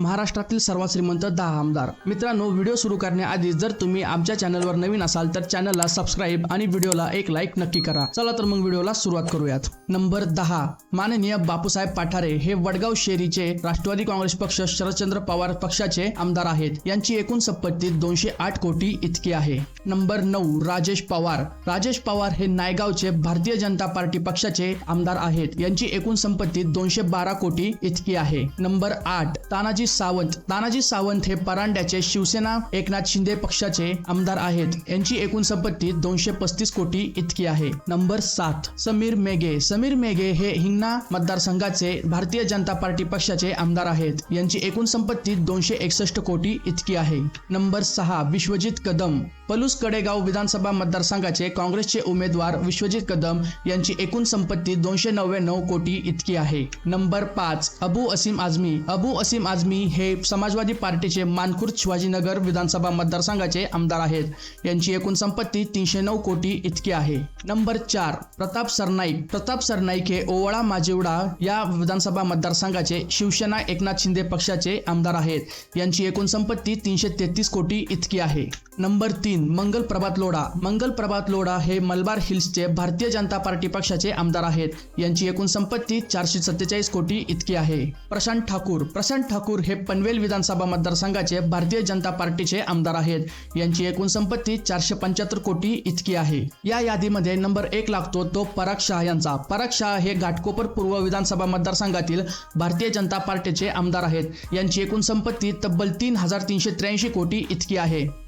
महाराष्ट्रातील सर्वात श्रीमंत दहा आमदार. मित्रांनो व्हिडिओ सुरू करण्याआधी जर तुम्ही आमच्या चॅनलवर नवीन असाल तर चॅनलला सबस्क्राईब आणि व्हिडिओला एक लाईक नक्की करा. चला तर मग व्हिडिओला सुरुवात करूयात. नंबर दहा. माननीय बापूसाहेब पाठारे हे वडगाव शेरीचे राष्ट्रवादी काँग्रेस पक्ष शरदचंद्र पवार पक्षाचे आमदार आहेत. यांची एकूण संपत्ती दोनशे आठ कोटी इतकी आहे. नंबर नऊ. राजेश पवार. राजेश पवार हे नायगावचे भारतीय जनता पार्टी पक्षाचे आमदार आहेत. यांची एकूण संपत्ती दोनशे बारा कोटी इतकी आहे. नंबर आठ. तानाजी तानाजी सावंत तानाजी सावंत हे परांड्याचे शिवसेना एकनाथ शिंदे पक्षाचे आमदार आहेत. यांची एकूण संपत्ती दोनशे पस्तीस कोटी इतकी आहे. नंबर सात समीर मेघे. समीर मेघे हे हिंगणा मतदारसंघाचे भारतीय जनता पार्टी पक्षाचे आमदार आहेत. यांची एकूण संपत्ती दोनशे एकसष्ट कोटी इतकी आहे. नंबर सहा विश्वजित कदम. पलूस कडेगाव विधानसभा मतदारसंघाचे काँग्रेसचे उमेदवार विश्वजित कदम यांची एकूण संपत्ती दोनशे नव्याण्णव कोटी इतकी आहे. नंबर पाच अबू असीम आझमी. अबू असीम आझमी हे समाजवादी पार्टीचे मानखुर्द शिवाजीनगर विधानसभा मतदारसंघाचे आमदार आहेत. यांची एकूण संपत्ती तीनशे नऊ कोटी इतकी आहे. नंबर चार प्रताप सरनाईक. प्रताप सरनाईक हे ओवळा माजिवडा या विधानसभा मतदारसंघाचे शिवसेना एकनाथ शिंदे पक्षाचे आमदार आहेत. यांची एकूण संपत्ती तीनशे तेहतीस कोटी इतकी आहे. नंबर तीन मंगल प्रभात लोढा. मंगल प्रभात लोढा हे मलबार हिल्सचे भारतीय जनता पार्टी पक्षाचे आमदार आहेत. यांची एकूण संपत्ती चारशे सत्तेचाळीस कोटी इतकी आहे. प्रशांत ठाकूर. प्रशांत ठाकूर हे पनवेल विधानसभा मतदारसंघाचे भारतीय जनता पार्टीचे आमदार आहेत. यांची एकूण संपत्ती चारशे पंच्याहत्तर कोटी इतकी आहे. या यादीमध्ये नंबर एक लागतो तो पराग शाह यांचा. पराग शाह हे घाटकोपर पूर्व विधानसभा मतदारसंघातील भारतीय जनता पार्टीचे आमदार आहेत. यांची एकूण संपत्ती तब्बल तीन हजार तीनशे त्र्याऐंशी कोटी इतकी आहे.